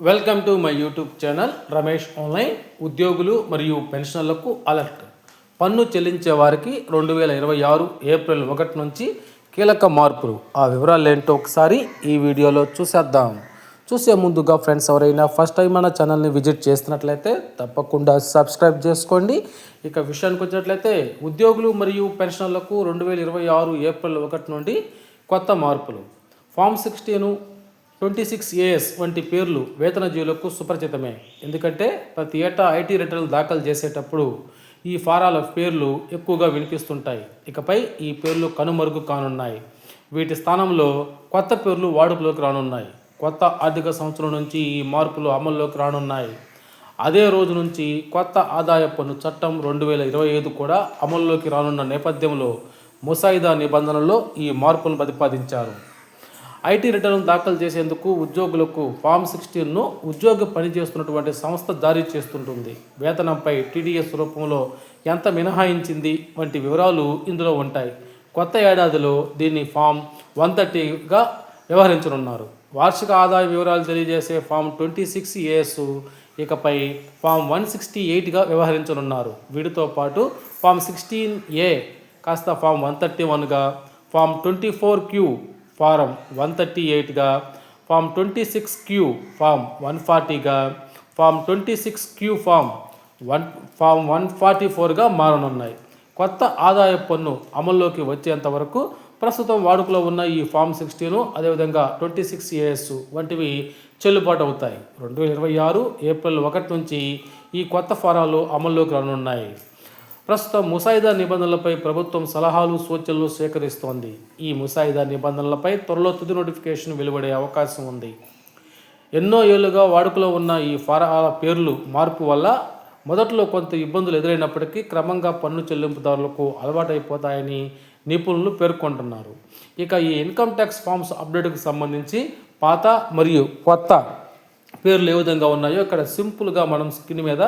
Welcome to my YouTube channel Ramesh online ఉద్యోగులు మరియు పెన్షనర్లకు అలర్ట్ పన్ను చెల్లించే వారికి రెండు వేల ఇరవై ఆరు ఏప్రిల్ ఒకటి నుంచి కీలక మార్పులు. ఆ వివరాలు ఏంటో ఒకసారి ఈ వీడియోలో చూసేద్దాం. చూసే ముందుగా ఫ్రెండ్స్ ఎవరైనా ఫస్ట్ టైం మన ఛానల్ని విజిట్ చేస్తున్నట్లయితే తప్పకుండా సబ్స్క్రైబ్ చేసుకోండి. ఇక విషయానికి వచ్చినట్లయితే ఉద్యోగులు మరియు పెన్షనర్లకు రెండు వేల ఇరవై ఆరు ఏప్రిల్ ఒకటి నుండి కొత్త మార్పులు. Form sixteen twenty six AS వంటి పేర్లు వేతనజీవులకు సుపరిచితమే. ఎందుకంటే ప్రతి ఏటా ఐటీ రిటర్న్లు దాఖలు చేసేటప్పుడు ఈ ఫారాల పేర్లు ఎక్కువగా వినిపిస్తుంటాయి. ఇకపై ఈ పేర్లు కనుమరుగు కానున్నాయి. వీటి స్థానంలో కొత్త పేర్లు వాడుకలోకి రానున్నాయి. కొత్త ఆర్థిక సంవత్సరం నుంచి ఈ మార్పులు అమల్లోకి రానున్నాయి. అదే రోజు నుంచి కొత్త ఆదాయ పన్ను చట్టం రెండు వేల ఇరవై ఐదు కూడా అమల్లోకి రానున్న నేపథ్యంలో ముసాయిదా నిబంధనల్లో ఈ మార్పులను ప్రతిపాదించారు. ఐటీ రిటర్న్ దాఖలు చేసేందుకు ఉద్యోగులకు ఫామ్ సిక్స్టీన్ను ఉద్యోగి పనిచేస్తున్నటువంటి సంస్థ జారీ చేస్తుంటుంది. వేతనంపై టీడీఎస్ రూపంలో ఎంత మినహాయించింది వంటి వివరాలు ఇందులో ఉంటాయి. కొత్త ఏడాదిలో దీన్ని ఫామ్ వన్ థర్టీగా వ్యవహరించనున్నారు. వార్షిక ఆదాయ వివరాలు తెలియజేసే ఫామ్ ట్వంటీ సిక్స్ ఏఎస్ ఇకపై ఫామ్ వన్ సిక్స్టీ ఎయిట్గా వ్యవహరించనున్నారు. వీటితో పాటు ఫామ్ సిక్స్టీన్ ఏ కాస్త ఫామ్ వన్ థర్టీ వన్గా form twenty four Q form one thirty ఎయిట్గా form twenty six Q form one ఫార్టీగా form twenty six Q form one form one forty ఫోర్గా మారనున్నాయి. కొత్త ఆదాయ పన్ను అమల్లోకి వచ్చేంత వరకు ప్రస్తుతం వాడుకలో ఉన్న ఈ ఫామ్ సిక్స్టీను అదేవిధంగా ట్వంటీ సిక్స్ ఏఎస్ వంటివి చెల్లుబాటు అవుతాయి రెండు వేల ఇరవై ఆరు ఏప్రిల్ ఒకటి నుంచి ఈ కొత్త ఫారాలు అమల్లోకి రానున్నాయి. ప్రస్తుతం ముసాయిదా నిబంధనలపై ప్రభుత్వం సలహాలు సూచనలు సేకరిస్తోంది ఈ ముసాయిదా నిబంధనలపై త్వరలో తుది నోటిఫికేషన్ వెలువడే అవకాశం ఉంది. ఎన్నో ఏళ్ళుగా వాడుకలో ఉన్న ఈ ఫారాల పేర్లు మార్పు వల్ల మొదట్లో కొంత ఇబ్బందులు ఎదురైనప్పటికీ క్రమంగా పన్ను చెల్లింపుదారులకు అలవాటైపోతాయని నిపుణులు పేర్కొంటున్నారు. ఇక ఈ ఇన్కమ్ ట్యాక్స్ ఫామ్స్ అప్డేట్కి సంబంధించి పాత మరియు కొత్త పేర్లు ఏ విధంగా ఉన్నాయో ఇక్కడ సింపుల్గా మనం స్క్రీన్ మీద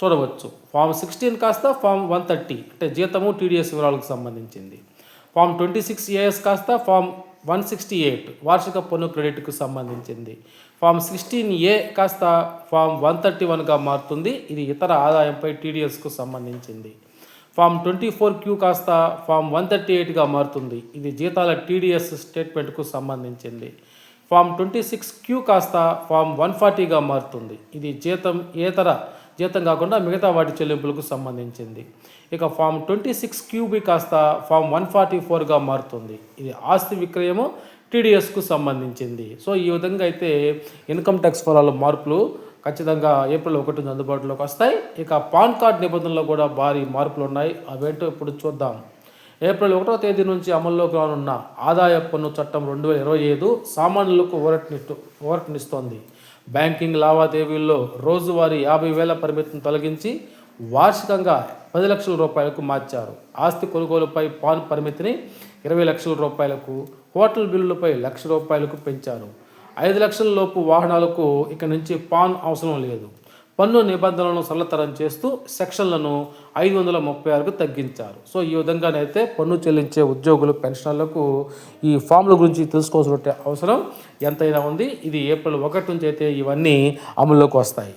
చూడవచ్చు. ఫామ్ సిక్స్టీన్ కాస్త ఫామ్ వన్ థర్టీ అంటే జీతము టీడీఎస్ వివరాలకు సంబంధించింది. ఫామ్ ట్వంటీ సిక్స్ ఏఎస్ కాస్త ఫామ్ వన్ సిక్స్టీ ఎయిట్ వార్షిక పన్ను క్రెడిట్కు సంబంధించింది. ఫామ్ సిక్స్టీన్ ఏ కాస్త ఫామ్ వన్ థర్టీ వన్గా మారుతుంది. ఇది ఇతర ఆదాయంపై టీడీఎస్కు సంబంధించింది. ఫామ్ ట్వంటీ ఫోర్ క్యూ కాస్త ఫామ్ వన్ థర్టీ ఎయిట్గా మారుతుంది. ఇది జీతాల టీడీఎస్ స్టేట్మెంట్కు సంబంధించింది. ఫామ్ ట్వంటీ సిక్స్ క్యూ కాస్త ఫామ్ వన్ ఫార్టీగా మారుతుంది. ఇది జీతం ఏతర జీతం కాకుండా మిగతా వాటి చెల్లింపులకు సంబంధించింది. ఇక ఫామ్ ట్వంటీ సిక్స్ క్యూబి కాస్త ఫామ్ వన్ ఫార్టీ ఫోర్గా మారుతుంది. ఇది ఆస్తి విక్రయము టీడీఎస్కు సంబంధించింది. సో ఈ విధంగా అయితే ఇన్కమ్ ట్యాక్స్ ఫలాల మార్పులు ఖచ్చితంగా ఏప్రిల్ ఒకటి అందుబాటులోకి వస్తాయి. ఇక పాన్ కార్డ్ నిబంధనలు కూడా భారీ మార్పులు ఉన్నాయి అవేంటో ఇప్పుడు చూద్దాం. ఏప్రిల్ ఒకటో తేదీ నుంచి అమల్లోకి రానున్న ఆదాయ పన్ను చట్టం రెండు వేల ఇరవై ఐదు సామాన్యులకు ఊరటనిస్తూ ఊరటనిస్తోంది. బ్యాంకింగ్ లావాదేవీల్లో రోజువారీ యాభై వేల పరిమితిని తొలగించి వార్షికంగా పది లక్షల రూపాయలకు మార్చారు. ఆస్తి కొనుగోలుపై పాన్ పరిమితిని ఇరవై లక్షల రూపాయలకు హోటల్ బిల్లులపై లక్ష రూపాయలకు పెంచారు. ఐదు లక్షల లోపు వాహనాలకు ఇక నుంచి పాన్ అవసరం లేదు. పన్ను నిబంధనలను సరళతరం చేస్తూ సెక్షన్లను ఐదు వందల ముప్పై ఆరుకు తగ్గించారు. సో ఈ విధంగానైతే పన్ను చెల్లించే ఉద్యోగులు పెన్షనర్లకు ఈ ఫామ్ల గురించి తెలుసుకోవాల్సిన అవసరం ఎంతైనా ఉంది. ఇది ఏప్రిల్ ఒకటి నుంచి అయితే ఇవన్నీ అమల్లోకి వస్తాయి.